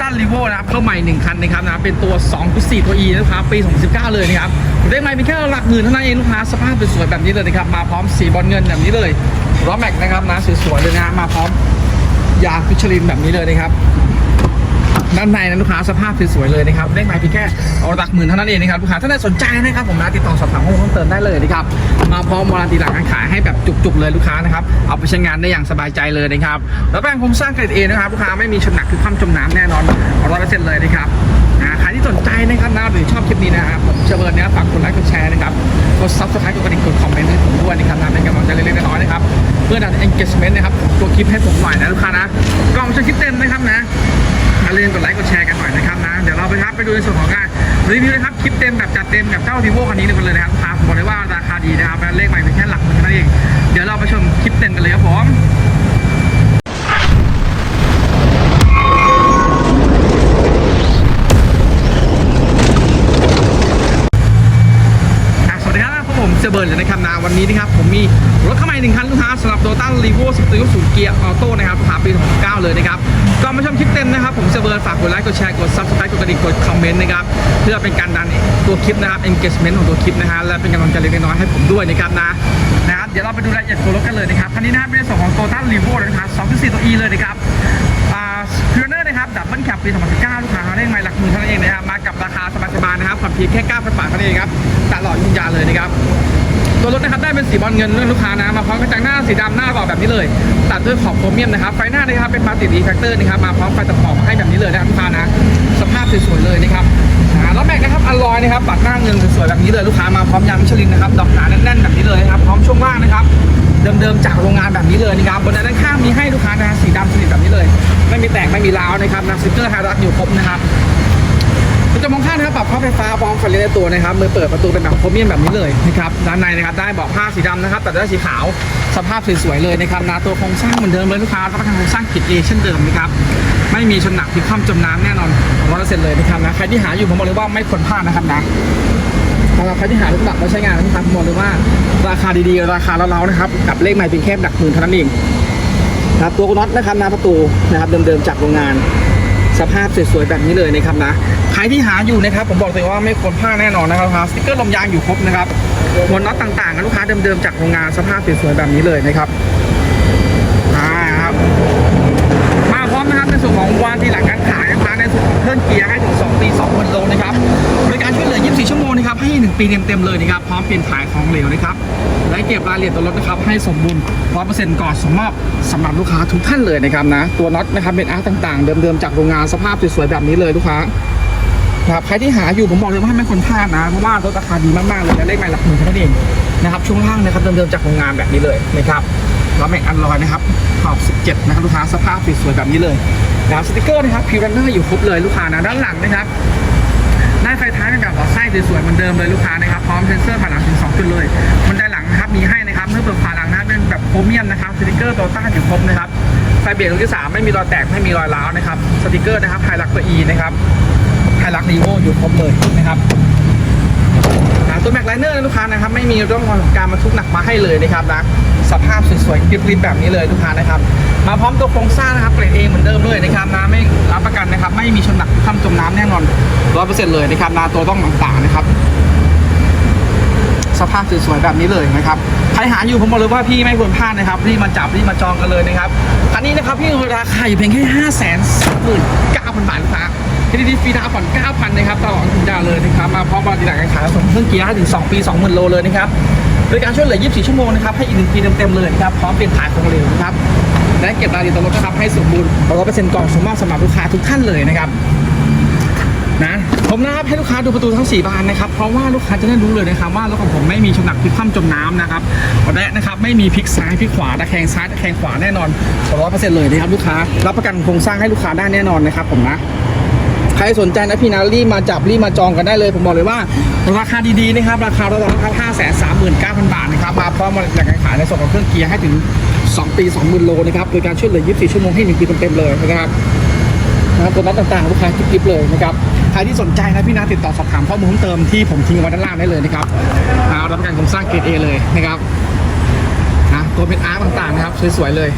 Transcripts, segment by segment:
ต้ารีโวนะครับเข้าใหม่1คันนะครับนะเป็นตัว 2.4 ตัว E นะครับปี 2019 เลยนะครับได้ไม่เป็นแค่หลักหมื่นเท่านั้นเองลูกค้าสภาพเป็นสวยแบบนี้เลยนะครับมาพร้อมสีบอลเงินแบบนี้เลยล้อแม็กนะครับนะสวยๆเลยนะมาพร้อมยางฟิชลินแบบนี้เลยนะครับด้านในนะลูกค้าสภาพสวยๆเลยนะครับเลขหมายเพียงแค่เอาหลักหมื่นเท่านั้นเองนะครับลูกค้าถ้าได้สนใจนะครับผมนะติดต่อสอบถามข้อมูลเพิ่มเติมได้เลยนะครับ พร้อมวารันตีหลังการขายให้แบบจุกๆเลยลูกค้านะครับเอาไปใช้งานได้อย่างสบายใจเลยนะครับแล้วแป้งโครงสร้างเกรดเอนะครับลูกค้าไม่มีชนหนักคือความจมน้ำแน่นอนร้อยเปอร์เซ็นต์เลยนะครับใครที่สนใจนะครับนะหรือชอบคลิปนี้นะครับผมเชิญนี่ยฝากกดไลค์กดแชร์นะครับกดซับสไครต์กดกระดิ่งกดคอมเมนต์ให้ผมด้วยนะครับนะเป็นกำลังใจเล็กๆน้อยๆนะครับเพื่อดัน engagement นะครับตัวคลิปให้ผมหน่อยนะลูกค้านะกล่องชคลิปเต็มนะครับนะอย่าลืมกดไลค์กดแชร์กันหน่อยนะครับนะเดี๋ยวเราไปครับไปดูในส่วนของงาน รีวิวนะครับคลิปเต็มแบบจัดเต็มกับเจ้าดีโวคันนี้กันเลยนะครับครับบอกเลยว่าราคาดีนะครับเลขใหม่เป็นแค่หลักนเท่านั้นเองเดี๋ยวเราไปชมคลิปเต็มกันเลยครับผมสวัสดีครับผมเซเบิร์นเลยนะครับ วันนี้นะครับผมมีรถเข้ามาอีกหนึ่งคันลูกค้าสำหรับโตต้ารีโวสตูดิโอศูนย์เกียร์ออโต้นะครับลูกค้าปี2019เลยนะครับก่อนมาชมคลิปเต็มนะครับ ผมเซเบิร์นฝากกดไลค์กดแชร์กด subscribe กดกระดิ่งกดคอมเมนต์นะครับเพื่อเป็นการดันตัวคลิปนะครับ engagement ของตัวคลิปนะฮะและเป็นกำลังใจเล็กน้อยให้ผมด้วยนะครับนะนะครับเดี๋ยวเราไปดูรายละเอียดตัวรถกันเลยนะครับคันนี้นะครับเป็นส่วนของโตต้ารีโวนะครับ2.4ตัว E เลยนะครับอ่าพิวเนอร์นะครับดับเบิลแคปปี 2019 ลูกค้าได้ไม่หลักหมื่นเท่านั้นเองนะครับมากับราคาสบายๆนะครับผ่อนเพียงแค่9,000บาทเท่านั้นเองครับตลอดยุงยาเลยนะครับ ตัวรถนะครับได้เป็นสีบอลเงินเรื่องลูกค้านะมาพร้อมกระจังหน้าสีดำหน้าบาะแบบนี้เลย ตัดด้วยขอบโครเมียมนะครับไฟหน้านะครับเป็นพาสติกอีแฟกเตอร์นะครับมาพร้อมไฟตัดขอบมาให้แบบนี้เลยนะลูกค้านะสภาพสวยๆเลยนะครับแล้วแม็กนะครับอลลอยนะครับปัดหน้าเงินสวยๆแบบนี้เลยลูกค้ามาพร้อมยางมิชลินนะครับดอกหนาแน่นๆแบบนี้เลยนะครับพร้อมช่วงล่างนะครับเดิมๆจากโรงงานแบบนี้เลยนะครับบนด้านข้างมีให้ลูกค้านะสีดำสนิทแบบนี้เลย ไม่มีแตกไม่มีร้าวนะครับนะสติ๊กเกอร์ไฮรักอยู่ครบนะครับ จกมองข้างนะครับปรับพับไฟฟ้าพร้อมไฟเลี้ยวในตัวนะครับมือเปิดประตูเป็นแบบโครเมียมแบบนี้เลยนะครับด้านในนะครับได้เบาะผ้าสีดำนะครับตัดด้วยสีขาวสภาพสวยๆเลยนะครับนะตัวโครงสร้างเหมือนเดิมเลยลูกค้ารับประกันโครงสร้างผิดเอเช่นเดิมนะครับไม่มีชนหนักพลิกคว่ำจมน้ำแน่นอนร้อยเปอร์เซ็นต์เลยนะครับนะใครที่หาอยู่ผมบอกเลยว่าไม่ควรพลาดนะครับนะสำหรับใครที่หารถกระบะมาใช้งานนะครับผมบอกเลยว่าราคาดีๆ ราคาเล้าๆนะครับกับเลขใหม่เพียงแค่ดักหมื่นเท่านั้นเองนะครับตัวน็อตนะครับน้าประตูนะครับเดิมๆจากโรงงาน สภาพสวยๆแบบนี้เลยนะครับนะใครที่หาอยู่นะครับผมบอกเลยว่าไม่ควรพลาดแน่นอนนะครับสติ๊กเกอร์ลมยางอยู่ครบนะครับหมวน็อตต่างๆกับลูกค้าเดิมๆจากโรงงานสภาพสวยๆแบบนี้เลยนะครับมาครับมาพร้อมนะครับในส่วนของวารันทีหลัง ปีเต็มๆเลยนะครับพร้อมเปลี่ยนถ่ายของเหลวนะครับและเก็บรายละเอียดตัวรถนะครับให้สมบูรณ์100%ก่อนส่งมอบสำหรับลูกค้าทุกท่านเลยนะครับนะตัวน็อตนะครับเป็นอาร์ตต่างๆ เดิมๆจากโรงงานสภาพสวยๆแบบนี้เลยลูกค้าครับใครที่หาอยู่ผมบอกเลยว่าไม่ควรพลาดนะเพราะว่ารถราคาดีมากๆเลยและเลขไม่หลักหมื่นเท่านั้นเองนะครับช่วงล่างนะครับเดิมๆจากโรงงานแบบนี้เลยนะครับล้อแม็กอันลอยนะครับขอบ17นะครับลูกค้าสภาพสวยๆแบบนี้เลยนะครับสติกเกอร์นะครับพิวรันเนอร์อยู่ครบเลยลูกค้านะด้านหลังนะครับ หน้าไฟท้ายเป็นแบบหัวไส้สวยๆเหมือนเดิมเลยลูกค้านะครับพร้อมเซ็นเซอร์ผ่านหลังถึง2จุดเลยมันได้หลังนะครับมีให้นะครับเมื่อเปิดผ่านหลังนะครับเป็นแบบโครเมียมนะครับสติกเกอร์โตต้าอยู่ครบนะครับไฟเบรกรุ่นที่สามไม่มีรอยแตกไม่มีรอยร้าวนะครับสติกเกอร์นะครับไฮลักตัว E นะครับไฮลักนีโวอยู่ครบเลยนะครับ นะตัวแม็กไลเนอร์ลูกค้านะครับไม่มีร่องรอยของการบรรทุกหนักมาให้เลยนะครับนะสภาพสวยๆกริบๆแบบนี้เลยลูกค้านะครับ มาพร้อมตัวโครงสร้างนะครับเกรดเอเหมือนเดิมเลยนะครับนะไม่รับประกันนะครับ ไม่มีชนหนักคว่ำจมน้ำแน่นอนร้อยเปอร์เซ็นต์เลยนะครับนะตัวต้องต่างๆนะครับ สภาพสวยๆแบบนี้เลยนะครับใครหาอยู่ผมบอกเลยว่าพี่ไม่ควรพลาดนะครับรีบมาจับรีบมาจองกันเลยนะครับคันนี้นะครับพี่ราคาอยู่เพียงแค่ห้าแสนสามหมื่นเก้าพันบาทลูก ค้าที่ดีฟรีดาวน์ผ่อนเก้าพันนะครับตลอดสัญญาเลยนะครับมาพร้อมบริการการขายส่งเครื่องเกียร์ห้ถึงสองปีสองหมื่นโลเลยนะครับบริการช่วยเหลือ 24 ชั่วโมงนะครับให้อีกหนึ่งปีเต็มๆเลยนะครับพร้อมเปลี่ยนถ่ายของเหลวนะครับและเก็บรายละเอียดตัวรถนะครับให้สมบูรณ์ร้อเปอร์เซ็นต์ก่อนสมมอบสำหรับลูกค้าทุกท่านเลยนะครับนะผมนะครับให้ลูกค้าดูประตูทั้ง 4 บานนะครับ เพราะว่าลูกค้าจะได้รู้เลยนะครับ ว่ารถของผมไม่มีชนหนักพลิกคว่ำจมน้ำนะครับและนะครับไม่มีพลิกซ้ายพลิกขวาตะแคงซ้ายตะแคงขวาแน่นอนร้อยเปอร์เซ็นต์เลยนะครับลูกค้ารับประกันโครงสร้างให้ลูกค้าได้แน่นอนนะครับผมนะ ใครสนใจนะพี่นะรีบมาจับรีบมาจองกันได้เลย ผมบอกเลยว่า ราคาดีๆนะครับ ราคาเราต้องห้าแสนสามหมื่นเก้าพันบาทนะครับมาพร้อมบริการขายในส่วนของเครื่องเกียร์ให้ถึง 2 ปี 20,000 โลนะครับโดยการช่วยเหลือ 24 ชั่วโมงให้1ปีเต็มๆเลยนะครับนะครับตัวน็อตต่างๆลูกค้าคลิปๆเลยนะครับใครที่สนใจนะพี่นะติดต่อสอบถามข้อมูลเพิ่มเติมที่ผมทิ้งไว้ด้านล่างได้เลยนะครับอ่ารับประกันโครงสร้างเกรดเอเลยนะครับนะตัวเป็นอาร์ตต่างๆนะครับสวยๆเลย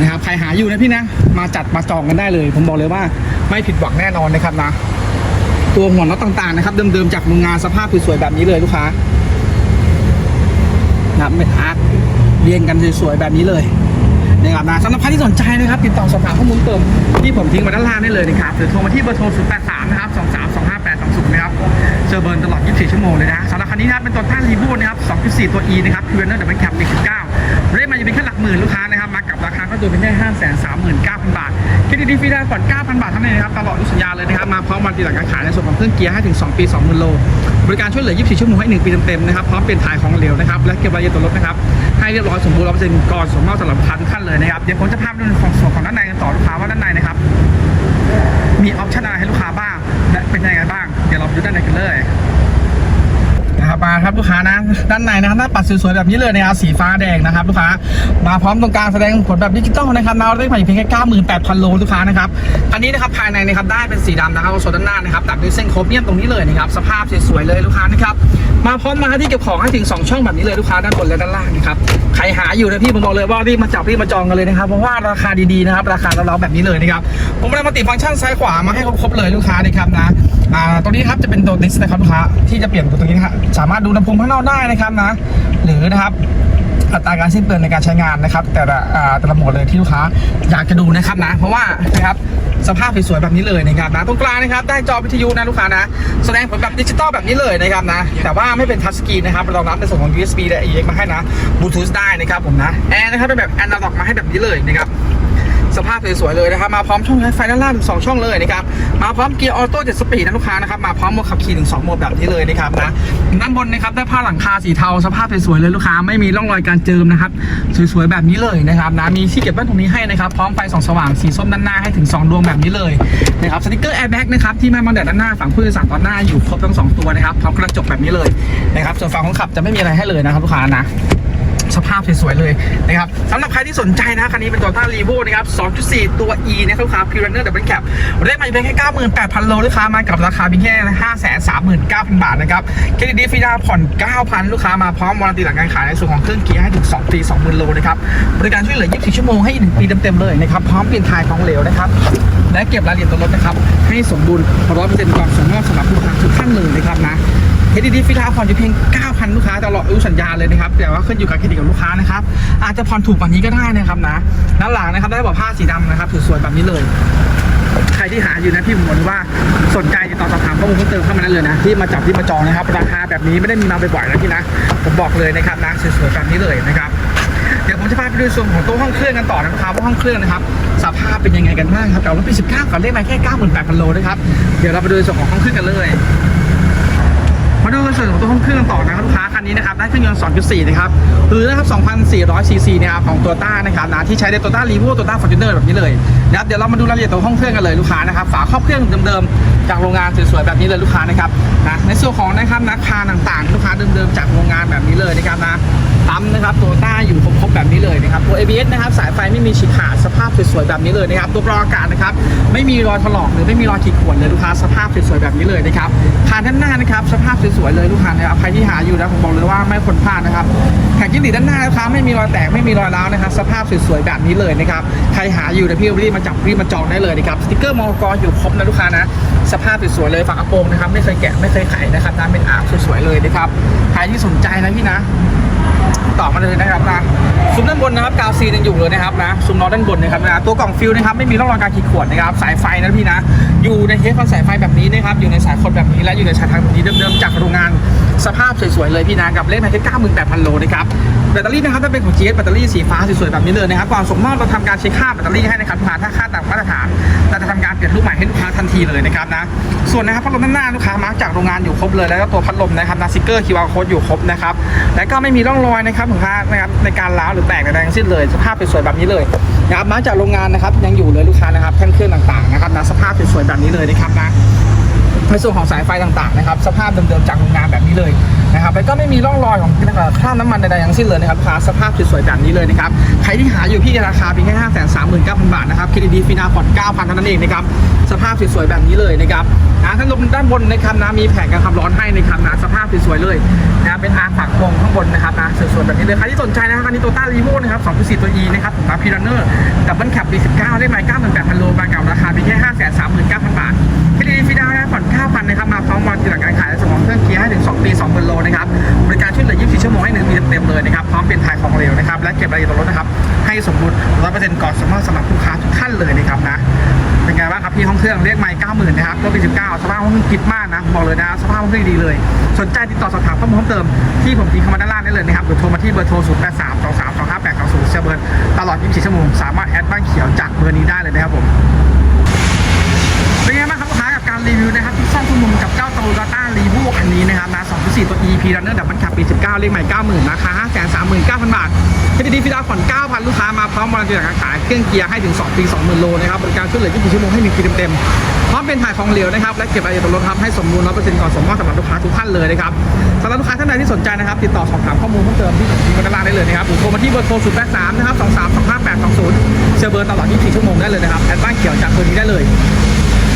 นะครับใครหาอยู่นะพี่นะ มาจัดมาจองกันได้เลย ผมบอกเลยว่าไม่ผิดหวังแน่นอนนะครับนะ ตัวหัวน็อตต่างๆนะครับ เดิมๆจากโรงงานสภาพสวยๆแบบนี้เลยลูกค้านะครับเม็ดอาร์คเรียงกันสวยๆแบบนี้เลยนะครับนะสำหรับใครที่สนใจนะครับ ติดต่อสอบถามข้อมูลเติมที่ผมทิ้งไว้ด้านล่างได้เลยนะครับหรือโทรมาที่เบอร์โทร 0 8 3 นะครับ 2 3 2 5 8 2 0 นะครับเจอเบิร์นตลอด 24 ชั่วโมงเลยนะสำหรับคันนี้นะครับเป็นตัวต้านรีบูทนะครับ 2.4 ตัว E นะครับคือเนอร์ดับเบิลแคป1.9เรียกมาอยู่เป็นแค่หลักหมื่นลูกค้านะ ราคาก็ตัวเป็นแค่5 3 9 0 0 0บาทเครดิตดีฟรีได้ก่อน9,000บาทเท่านั้นเองนะครับตลอดอุสัญญาเลยนะครับมาพร้อมวันตีหลังการขายในส่วนของเครื่องเกียร์ให้ถึง2ปี20,000โลบริการช่วยเหลือ 24 ชั่วโมงให้ 1 ปีเต็มๆนะครับ พร้อมเปลี่ยนถ่ายของเหลวนะครับ และเก็บรายละเอียดตัวรถนะครับ ให้เรียบร้อยสมบูรณ์ร้อยเปอร์เซ็นต์ก่อนส่งมอบสำหรับลูกค้าทุกท่านเลยนะครับ เดี๋ยวผมจะพาไปดูในของส่วนของด้านในกันต่อลูกค้าว่าด้านในนะครับ มีออปชั่นอะไรให้ลูกค้าบ้าง และเป็นยังไงบ้าง เดี๋ยวเราไปดูด้านในกันเลย มาครับลูกค้านะด้านในนะครับหน้าปัดสวยๆแบบนี้เลยนะครับสีฟ้าแดงนะครับลูกค้ามาพร้อมตรงกลางแสดงผลแบบดิจิตอลนะครับนาได้ใหม่เพียงแค่98,000โลลูกค้านะครับอันนี้นะครับภายในนะครับได้เป็นสีดำนะครับส่วนด้านหน้านะครับตัดด้วยเส้นโครเมียมตรงนี้เลยนะครับสภาพสวยๆเลยลูกค้านะครับมาพร้อมมาที่เก็บของให้ถึง 2 ช่องแบบนี้เลยลูกค้าด้านบนและด้านล่างนะครับใครหาอยู่นะพี่ผมบอกเลยว่ารีบมาจับรีบมาจองกันเลยนะครับเพราะว่าราคาดีๆนะครับราคาเราๆแบบนี้เลยนะครับผมได้มาติดฟังก์ชันซ้ายขวามาให้ครบๆเลยลูกค้านะครับนะ อ่าตรงนี้ครับจะเป็นตัวดิสนะครับลูกค้าที่จะเปลี่ยนตัวนี้ครับสามารถดูลำโพงข้างนอกได้นะครับนะ หรือนะครับอัตราการสิ้นเปลืองในการใช้งานนะครับ แต่ละแต่ละโหมดเลยที่ลูกค้าอยากจะดูนะครับนะ เพราะว่านะครับสภาพสวยๆแบบนี้เลยนะครับนะตรงกลางนะครับได้จอวิทยุนะลูกค้านะ แสดงผลแบบดิจิตอลแบบนี้เลยนะครับนะ แต่ว่าไม่เป็นทัชสกรีนนะครับรองรับในส่วนของ USB และ AX มาให้นะบลูทูธได้นะครับผมนะแอร์นะครับเป็นแบบแอนาล็อกมาให้แบบนี้เลยนะครับ สภาพสวยๆเลยนะครับมาพร้อมช่องไฟด้านล่างถึงสองช่องเลยนะครับมาพร้อมเกียร์ออโต้เจ็ดสปีดนะลูกค้านะครับมาพร้อมโหมดขับขี่ถึงสองโหมดแบบนี้เลยนะครับนะด้านบนนะครับได้ผ้าหลังคาสีเทาสภาพสวยๆเลยลูกค้าไม่มีร่องรอยการเจิมนะครับสวยๆแบบนี้เลยนะครับนะมีที่เก็บแว่นตรงนี้ให้นะครับพร้อมไฟสองสว่างสีส้มด้านหน้าให้ถึง 2 ดวงแบบนี้เลยนะครับสติกเกอร์แอร์แบ็กนะครับที่แม่บังแดดด้านหน้าฝั่งผู้โดยสารตอนหน้าอยู่ครบทั้งสองตัวนะครับพร้อมกระจกแบบนี้เลยนะครับส่วนฝั่งคนขับจะไม่มีอะไรให้เลยนะครับลูกค้านะ สภาพสวยๆเลยนะครับสำหรับใครที่สนใจนะคันนี้เป็นตัวต้ารีโวนะครับ 2.4 ตัว E นะครับลูกค้า p u r e r Double Cab ได้มาเพียงแค่ 98,000 โลลูกค้ามากับราคาเพียงแค่ 539,000 บาทนะครับเครดิตฟรีดาวผ่อน 9,000 ลูกค้ามาพร้อมวารันตีหลังการขายในส่วนของเครื่องเกียร์ให้ถึง 2 ปี 20,000 โลนะครับบริการช่วยเหลือ 24 ชั่วโมงให้ 1 ปีเต็มๆเลยนะครับพร้อมเปลี่ยนถ่ายของเหลวนะครับและเก็บรายละเอียดตัวรถนะครับให้สมบูรณ์100%ก่อนส่งมอบสำหรับลูกค้าทุกท่านเลยนะครับนะ เครดิตดีฟรีดาผ่อนอยู่เพียง 9,000 ลูกค้าตลอดอายุสัญญาเลยนะครับ แต่ว่าขึ้นอยู่กับเครดิตของลูกค้านะครับ อาจจะผ่อนถูกกว่านี้ก็ได้นะครับนะด้านหลังนะครับได้บอกผ้าสีดำนะครับสวยๆแบบนี้เลย ใครที่หาอยู่นะพี่ผมบอกเลยว่าสนใจติดต่อสอบถามข้อมูลเพิ่มเติมเข้ามานั้นเลยนะ ที่มาจับที่มาจองนะครับ ราคาแบบนี้ไม่ได้มีมาบ่อยๆนะพี่นะ ผมบอกเลยนะครับนะสวยๆแบบนี้เลยนะครับเดี๋ยวผมจะพาไปดูส่วนของตัวห้องเครื่องกันต่อนะครับว่าห้องเครื่องนะครับสภาพเป็นยังไงกันบ้างครับกับรถปี19กับเลขมาแค่ 98,000โลนะครับ เดี๋ยวเราไปดูส่วนของห้องเครื่องกันเลย ส่วนของตัวห้องเครื่องต่อนะครับลูกค้า คันนี้นะครับได้เครื่องยนต์ 2.4 นะครับ หรือนะครับ 2,400 ซีซีนะครับของตัวต้านะครับนะที่ใช้ในตัวต้ารีโวตัวต้าฟอร์จูเนอร์แบบนี้เลยนะครับเดี๋ยวเรามาดูรายละเอียดตัวห้องเครื่องกันเลยลูกค้านะครับฝาครอบเครื่องเดิมๆจากโรงงานสวยๆแบบนี้เลยลูกค้านะครับนะในส่วนของนะครับนักพาต่างๆ ลูกค้าเดิมๆจากโรงงานแบบนี้เลยนะครับนะปั๊มนะครับตัวต้าอยู่ครบๆแบบนี้เลยนะครับตัว ABS นะครับสายไฟไม่มีฉีกขาดสภาพสวยๆแบบนี้เลยนะครับตัวกรองอากาศนะครับไม่มีรอยถลอกหรือไม่มีรอยขีดข่วนเลยลูกค้าสภาพสวยๆแบบนี้เลยนะครับคานด้านหน้านะครับสภาพสวยๆเลยลูกค้านะครับใครที่หาอยู่นะผมบอกเลยว่าไม่ควรพลาดนะครับแผงจิ้งหรีดด้านหน้าลูกค้าไม่มีรอยแตกไม่มีรอยร้าวนะครับสภาพสวยๆแบบนี้เลยนะครับใครหาอยู่นะพี่รีบมาจับรีบมาจองได้เลยนะครับสติกเกอร์มอกรอยู่ครบนะลูกค้านะสภาพสวยๆเลยฝากระโปรงนะครับไม่เคยแกะไม่เคยไขนะครับน้ำเป็นอาบสวยๆเลยนะครับใครที่สนใจนะพี่นะ ต่อมาเลยนะครับนะซุ้มด้านบนนะครับกาวซีนยังอยู่เลยนะครับนะซุ้มล้อด้านบนนะครับนะตัวกล่องฟิลนะครับไม่มีร่องรอยการขีดข่วนนะครับสายไฟนะพี่นะอยู่ในเทปคอนสายไฟแบบนี้นะครับอยู่ในสายคนแบบนี้และอยู่ในสายทางแบบนี้เดิมๆจากโรงงานสภาพสวยๆเลยพี่นะกับเลขหมายเลข98,000โลนะครับ แบตเตอรี่นะครับถ้าเป็นของ GS แบตเตอรี่สีฟ้าสวยๆแบบนี้เลยนะครับก่อนส่งมอบเราทำการเช็คค่าแบตเตอรี่ให้นะครับลูกค้าถ้าค่าต่ำมาตรฐานเราจะทำการเปลี่ยนลูกใหม่ให้ลูกค้าทันทีเลยนะครับนะส่วนนะครับพัดลมด้านหน้าลูกค้ามาจากโรงงานอยู่ครบเลยแล้วก็ตัวพัดลมนะครับนะสติกเกอร์ QR code อยู่ครบนะครับและก็ไม่มีร่องรอยนะครับของค่านะครับในการล้าวหรือแตกใดๆทั้งสิ้นเลยสภาพสวยๆแบบนี้เลยนะครับมาจากโรงงานนะครับยังอยู่เลยลูกค้านะครับแท่นเครื่องต่างๆนะครับนะสภาพสวยๆแบบนี้เลยนะครับนะ ในส่วนของสายไฟต่างๆนะครับสภาพเดิมๆจากโรงงานแบบนี้เลยนะครับแล้วก็ไม่มีร่องรอยของคราบน้ำมันใดๆทั้งสิ้นเลยนะครับคาสภาพสวยๆแบบนี้เลยนะครับใครที่หาอยู่ที่ราคาเพียงแค่ห้าแสนสามหมื่นเก้าพันบาทนะครับเครดิตฟินาผ่อนเก้าพันเท่านั้นเองนะครับสภาพสวยๆแบบนี้เลยนะครับนะท่านลงด้านบนนะครับนะมีแผงกันความร้อนให้นะครับนะสภาพสวยๆเลยนะเป็นอาฝักวงข้างบนนะครับนะสวยๆแบบนี้เลยใครที่สนใจนะครับคันนี้โตต้ารีโวนะครับ2.4ตัว E นะครับผมมาพีรันเนอร์ดับเบิลแคป B19 ได้ไหม98,000โลมากับราคาเพียงแค่539,000บาทเครดิตฟรีดาวน์ นะครับมาพร้อมวันหลังการขายและสมองเครื่องเกียร์ให้ถึง 2 ปี20,000โลนะครับบริการช่วยเหลือ 24 ชั่วโมงให้1ปีเต็มๆเลยนะครับพร้อมเป็นถ่ายของเร็วนะครับและเก็บรายละเอียดรถนะครับให้สมบูรณ์100%ก่อนสำหรับสำหรับลูกค้าทุกท่านเลยนะครับนะเป็นไงบ้างครับพี่ห้องเครื่องเรียกไม่90,000นะครับรถปี19สภาพห้องเครื่องกิฟมากนะบอกเลยนะสภาพห้องเครื่องดีเลย สนใจติดต่อสอบถามข้อมูลเพิ่มเติมที่ผมทิ้งเข้ามาด้านล่างได้เลยนะครับหรือโทรมาที่เบอร์โทร0 8 3 2 3 2 5 8 2 0เซเบิร์ตลอด 24 ชั่วโมงสามารถแอดบ้านเขียวจากเบอร์นี้ได้เลยนะครับผม เป็นไงบ้างค รีวิวนะครับที่ซ่อนทุกมุมกับเจ้าโตโยต้ารีโวคันนี้นะครับนะ2.4 ตัว EP Runner ดับมันขับปี 19 เลขใหม่ 90,000 ราคา 539,000 บาทเครดิตฟิดาผ่อน 9,000 ลูกค้ามาพร้อมบริการขายเครื่องเกียร์ให้ถึง 2 ปี 20,000 โลนะครับบริการช่วยเหลือ24ชั่วโมงให้1ปีเต็มๆพร้อมเป็นถ่ายของเหลวนะครับและเก็บรายละเอียดบนรถครับให้สมบูรณ์100%ก่อนส่งมอบสำหรับลูกค้าทุกท่านเลยนะครับสำหรับลูกค้าท่านใดที่สนใจนะครับติดต่อสอบถามข้อมูลเพิ่มเติมที่ผมทิ้งไว้ด้านได้เลยนะครับหรือโทรมาที่เบอร์โทร083นะครับ2325 820เชอร์เบอร์ตลอด 24 ชั่วโมงได้เลยนะครับแอดบ้านเขียวจากเบอร์นี้ได้เลย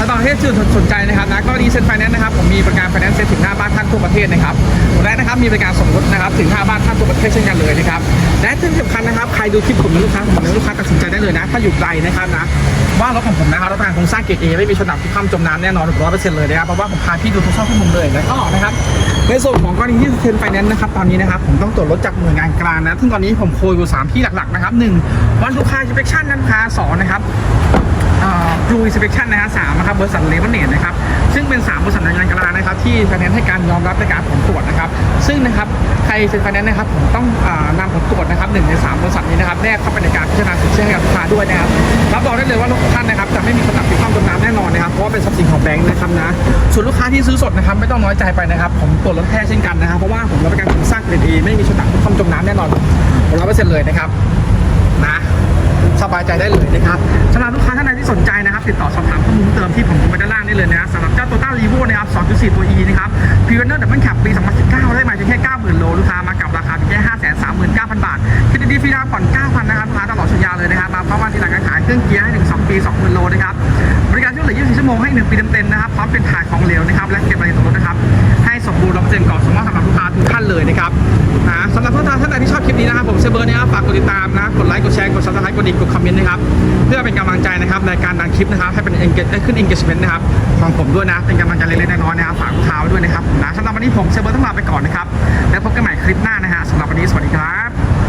ถ้าตอนที่สื่อสนใจนะครับนะก็ดีเซ็นไฟแนนซ์นะครับผมมีบริการไฟแนนซ์เซ็นถึงหน้าบ้านท่านทั่วประเทศนะครับและนะครับมีบริการส่งรถนะครับถึงหน้าบ้านท่านทั่วประเทศเช่นกันเลยนะครับและที่สำคัญนะครับใครดูคลิปผมนะลูกค้าผมนะลูกค้าตัดสินใจได้เลยนะถ้าอยู่ไกลนะครับนะว่ารถของผมนะครับรถทางโครงสร้างเกรดเอไม่มีชนหนักที่ข้ามจมน้ำแน่นอนร้อยเปอร์เซ็นต์เลยนะครับเพราะว่าผมพาพี่ดูทุกช่องทุกมุมเลยแล้วก็นะครับในส่วนของกรณีที่เซ็นไฟแนนซ์นะครับตอนนี้นะครับผมต้องตรวจรถจากหน่วยงานกลางนะซึ่งตอนนี้ผมโคยอยู่สามที่หลักๆนะครับหนึ่งวันลูกค้าอินเปคชั่นนะคะสองนะครับ บลูอินสเปคชั่นนะฮะสามนะครับบริษัทเลเวเนตนะครับซึ่งเป็น3บริษัทในงานกลางนะครับที่ไฟแนนซ์ให้การยอมรับในการผลตรวจนะครับซึ่งนะครับใครเซ็นไฟแนนซ์นะครับผมต้องอนำผลตรวจนะครับหนึ่งใน 3 บริษัทนี้นะครับแนบเข้าไปในการพิจารณาสินเชื่อให้กับลูกค้าด้วยนะครับรับรองได้เลยว่ารถของท่านนะครับจะไม่มีคนตัดสินความจมน้ำแน่นอนนะครับเพราะว่าเป็นทรัพย์สินของแบงค์นะครับนะส่วนลูกค้าที่ซื้อสดนะครับไม่ต้องน้อยใจไปนะครับผมตรวจรถแท้เช่นกันนะครับเพราะว่าผมรับประกันโครงสร้างเกรดเอไม่มีชนหนักความจมน้ำแน่นอนร้อยเปอร์เซ็นต์เลยนะครับนะ สบายใจได้เลยนะครับสำหรับลูกค้าท่านใดที่สนใจนะครับ ติดต่อสอบถามข้อมูลเพิ่มเติมที่ผมทิ้งไว้ด้านล่างได้เลยนะครับสำหรับเจ้าโตต้ารีโวนะครับ 2.4 ตัว E นะครับพีเวอร์เนอร์ดับเบิลแคปปี 2019 ได้มาเพียงแค่ 90,000 โลลูกค้ามากับราคาเพียงแค่539,000 บาทครดิตฟรีดาวผ่อน 9,000 นะครับลูกค้าตลอดสัญญาเลยนะครับมาพร้อมวันที่หลังการขายเครื่องเกียร์ให้ถึง 2 ปี 20,000 โลนะครับบริการช่วยเหลือ24 ชั่วโมงให้ 1 ปีเต็มๆนะครับพร้อมเป็นถ่ายของเหลวนะครับและเก็บรายละเอียดรถนะครับ บูรณ์ร้อกเปอร์เซ็นก่อนสมมติสำหรับลูกค้าทุกท่านเลยนะครับนะสำหรับท่านท่านใดที่ชอบคลิปนี้นะครับผมเซเบอร์นะครับฝากกดติดตามนะกดไลค์กดแชร์กดซับสไครต์กดดิ่งกดคอมเมนต์นะครับเพื่อเป็นกำลังใจนะครับในการดังคลิปนะครับให้เป็น engage ได้ขึ้นเอ็นเกจเมนต์นะครับของผมด้วยนะเป็นกำลังใจเล็กๆน้อยๆนะครับฝากลูกค้าด้วยนะครับนะสำหรับวันนี้ผมเซเบอร์ต้องลาไปก่อนนะครับแล้วพบกันใหม่คลิปหน้านะฮะสำหรับวันนี้สวัสดีครับ